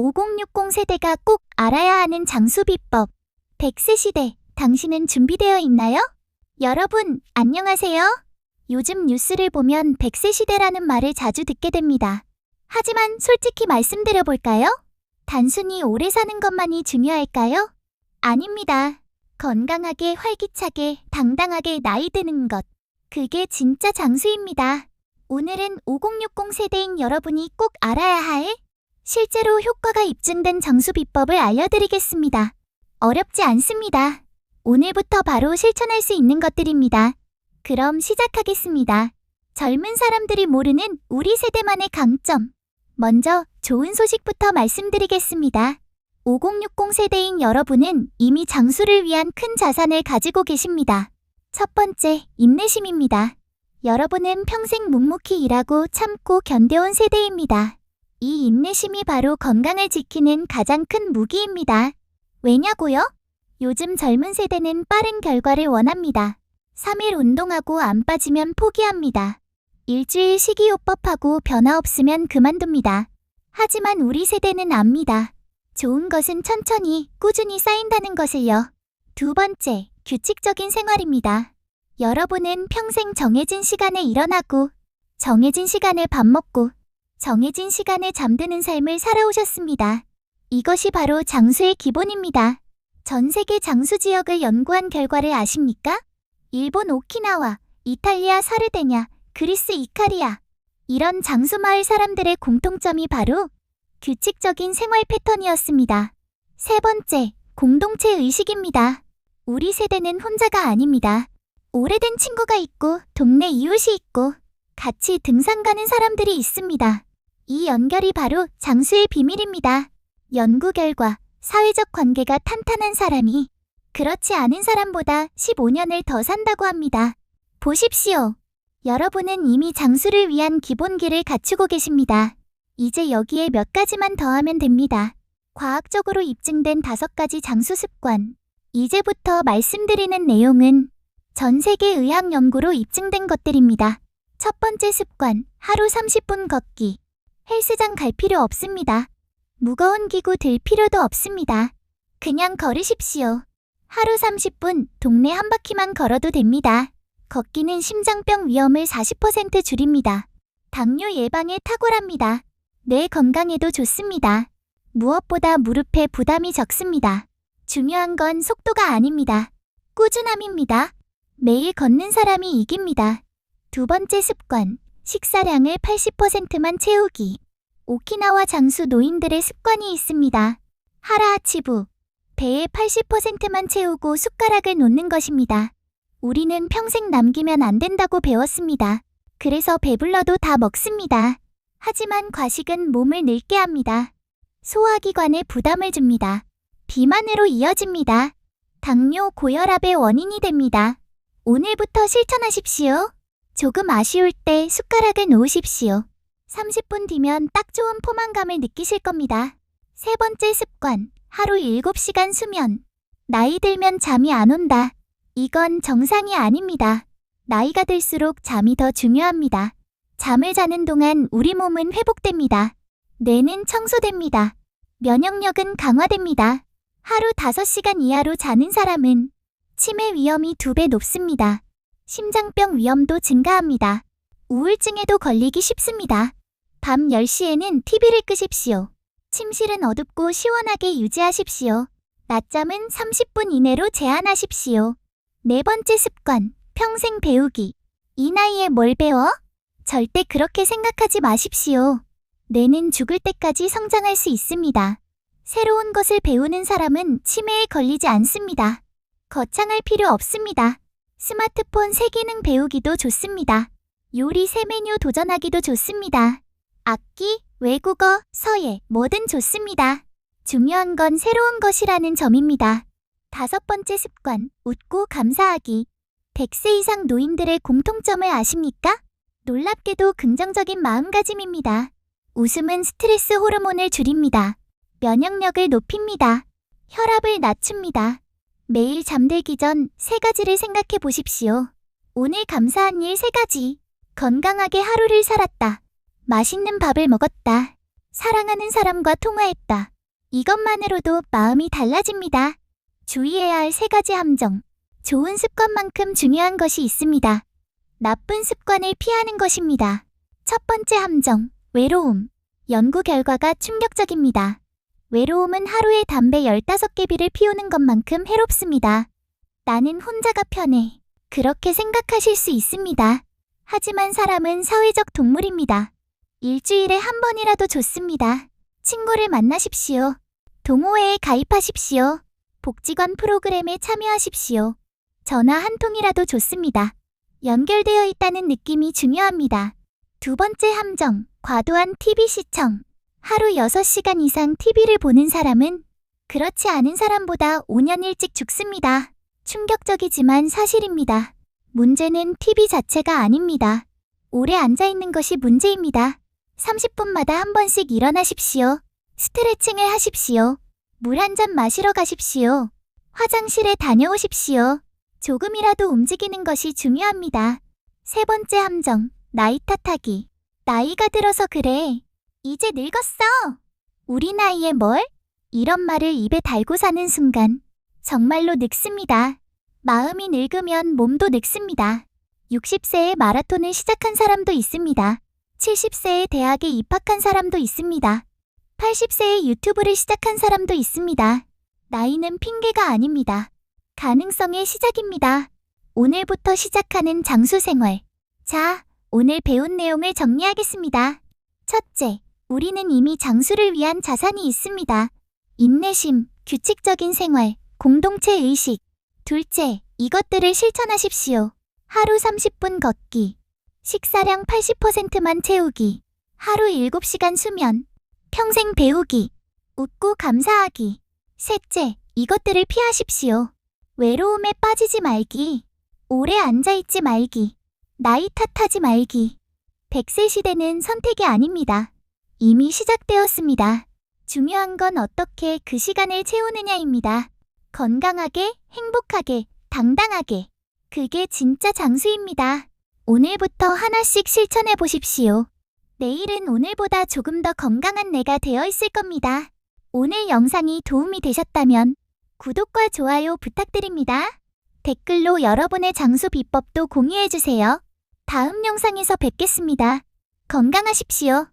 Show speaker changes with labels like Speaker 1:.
Speaker 1: 5060 세대가 꼭 알아야 하는 장수 비법. 100세 시대, 당신은 준비되어 있나요? 여러분, 안녕하세요. 요즘 뉴스를 보면 100세 시대라는 말을 자주 듣게 됩니다. 하지만 솔직히 말씀드려 볼까요? 단순히 오래 사는 것만이 중요할까요? 아닙니다. 건강하게, 활기차게, 당당하게 나이 드는 것. 그게 진짜 장수입니다. 오늘은 5060 세대인 여러분이 꼭 알아야 할 실제로 효과가 입증된 장수 비법을 알려드리겠습니다. 어렵지 않습니다. 오늘부터 바로 실천할 수 있는 것들입니다. 그럼 시작하겠습니다. 젊은 사람들이 모르는 우리 세대만의 강점. 먼저 좋은 소식부터 말씀드리겠습니다. 5060 세대인 여러분은 이미 장수를 위한 큰 자산을 가지고 계십니다. 첫 번째, 인내심입니다. 여러분은 평생 묵묵히 일하고 참고 견뎌온 세대입니다. 이 인내심이 바로 건강을 지키는 가장 큰 무기입니다. 왜냐고요? 요즘 젊은 세대는 빠른 결과를 원합니다. 3일 운동하고 안 빠지면 포기합니다. 일주일 식이요법하고 변화 없으면 그만둡니다. 하지만 우리 세대는 압니다. 좋은 것은 천천히, 꾸준히 쌓인다는 것을요. 두 번째, 규칙적인 생활입니다. 여러분은 평생 정해진 시간에 일어나고, 정해진 시간에 밥 먹고, 정해진 시간에 잠드는 삶을 살아오셨습니다. 이것이 바로 장수의 기본입니다. 전 세계 장수 지역을 연구한 결과를 아십니까? 일본 오키나와, 이탈리아 사르데냐, 그리스 이카리아. 이런 장수 마을 사람들의 공통점이 바로 규칙적인 생활 패턴이었습니다. 세 번째, 공동체 의식입니다. 우리 세대는 혼자가 아닙니다. 오래된 친구가 있고, 동네 이웃이 있고, 같이 등산 가는 사람들이 있습니다. 이 연결이 바로 장수의 비밀입니다. 연구 결과 사회적 관계가 탄탄한 사람이 그렇지 않은 사람보다 15년을 더 산다고 합니다. 보십시오. 여러분은 이미 장수를 위한 기본기를 갖추고 계십니다. 이제 여기에 몇 가지만 더하면 됩니다. 과학적으로 입증된 다섯 가지 장수 습관. 이제부터 말씀드리는 내용은 전 세계 의학 연구로 입증된 것들입니다. 첫 번째 습관, 하루 30분 걷기. 헬스장 갈 필요 없습니다. 무거운 기구 들 필요도 없습니다. 그냥 걸으십시오. 하루 30분 동네 한 바퀴만 걸어도 됩니다. 걷기는 심장병 위험을 40% 줄입니다. 당뇨 예방에 탁월합니다. 뇌 건강에도 좋습니다. 무엇보다 무릎에 부담이 적습니다. 중요한 건 속도가 아닙니다. 꾸준함입니다. 매일 걷는 사람이 이깁니다. 두 번째 습관, 식사량을 80%만 채우기. 오키나와 장수 노인들의 습관이 있습니다. 하라하치부. 배의 80%만 채우고 숟가락을 놓는 것입니다. 우리는 평생 남기면 안 된다고 배웠습니다. 그래서 배불러도 다 먹습니다. 하지만 과식은 몸을 늙게 합니다. 소화기관에 부담을 줍니다. 비만으로 이어집니다. 당뇨, 고혈압의 원인이 됩니다. 오늘부터 실천하십시오. 조금 아쉬울 때 숟가락을 놓으십시오. 30분 뒤면 딱 좋은 포만감을 느끼실 겁니다. 세 번째 습관, 하루 7시간 수면. 나이 들면 잠이 안 온다. 이건 정상이 아닙니다. 나이가 들수록 잠이 더 중요합니다. 잠을 자는 동안 우리 몸은 회복됩니다. 뇌는 청소됩니다. 면역력은 강화됩니다. 하루 5시간 이하로 자는 사람은 치매 위험이 2배 높습니다. 심장병 위험도 증가합니다. 우울증에도 걸리기 쉽습니다. 밤 10시에는 TV를 끄십시오. 침실은 어둡고 시원하게 유지하십시오. 낮잠은 30분 이내로 제한하십시오. 네 번째 습관, 평생 배우기. 이 나이에 뭘 배워? 절대 그렇게 생각하지 마십시오. 뇌는 죽을 때까지 성장할 수 있습니다. 새로운 것을 배우는 사람은 치매에 걸리지 않습니다. 거창할 필요 없습니다. 스마트폰 새 기능 배우기도 좋습니다. 요리 새 메뉴 도전하기도 좋습니다. 악기, 외국어, 서예, 뭐든 좋습니다. 중요한 건 새로운 것이라는 점입니다. 다섯 번째 습관, 웃고 감사하기. 100세 이상 노인들의 공통점을 아십니까? 놀랍게도 긍정적인 마음가짐입니다. 웃음은 스트레스 호르몬을 줄입니다. 면역력을 높입니다. 혈압을 낮춥니다. 매일 잠들기 전 세 가지를 생각해 보십시오. 오늘 감사한 일 세 가지. 건강하게 하루를 살았다. 맛있는 밥을 먹었다. 사랑하는 사람과 통화했다. 이것만으로도 마음이 달라집니다. 주의해야 할 세 가지 함정. 좋은 습관만큼 중요한 것이 있습니다. 나쁜 습관을 피하는 것입니다. 첫 번째 함정, 외로움. 연구 결과가 충격적입니다. 외로움은 하루에 담배 15개비를 피우는 것만큼 해롭습니다. 나는 혼자가 편해. 그렇게 생각하실 수 있습니다. 하지만 사람은 사회적 동물입니다. 일주일에 한 번이라도 좋습니다. 친구를 만나십시오. 동호회에 가입하십시오. 복지관 프로그램에 참여하십시오. 전화 한 통이라도 좋습니다. 연결되어 있다는 느낌이 중요합니다. 두 번째 함정, 과도한 TV 시청. 하루 6시간 이상 TV를 보는 사람은 그렇지 않은 사람보다 5년 일찍 죽습니다. 충격적이지만 사실입니다. 문제는 TV 자체가 아닙니다. 오래 앉아 있는 것이 문제입니다. 30분마다 한 번씩 일어나십시오. 스트레칭을 하십시오. 물 한 잔 마시러 가십시오. 화장실에 다녀오십시오. 조금이라도 움직이는 것이 중요합니다. 세 번째 함정, 나이 탓하기. 나이가 들어서 그래. 이제 늙었어. 우리 나이에 뭘? 이런 말을 입에 달고 사는 순간 정말로 늙습니다. 마음이 늙으면 몸도 늙습니다. 60세에 마라톤을 시작한 사람도 있습니다. 70세에 대학에 입학한 사람도 있습니다. 80세에 유튜브를 시작한 사람도 있습니다. 나이는 핑계가 아닙니다. 가능성의 시작입니다. 오늘부터 시작하는 장수 생활. 자, 오늘 배운 내용을 정리하겠습니다. 첫째, 우리는 이미 장수를 위한 자산이 있습니다. 인내심, 규칙적인 생활, 공동체 의식. 둘째, 이것들을 실천하십시오. 하루 30분 걷기. 식사량 80%만 채우기. 하루 7시간 수면. 평생 배우기. 웃고 감사하기. 셋째, 이것들을 피하십시오. 외로움에 빠지지 말기. 오래 앉아있지 말기. 나이 탓하지 말기. 100세 시대는 선택이 아닙니다. 이미 시작되었습니다. 중요한 건 어떻게 그 시간을 채우느냐입니다. 건강하게, 행복하게, 당당하게. 그게 진짜 장수입니다. 오늘부터 하나씩 실천해 보십시오. 내일은 오늘보다 조금 더 건강한 내가 되어 있을 겁니다. 오늘 영상이 도움이 되셨다면 구독과 좋아요 부탁드립니다. 댓글로 여러분의 장수 비법도 공유해 주세요. 다음 영상에서 뵙겠습니다. 건강하십시오.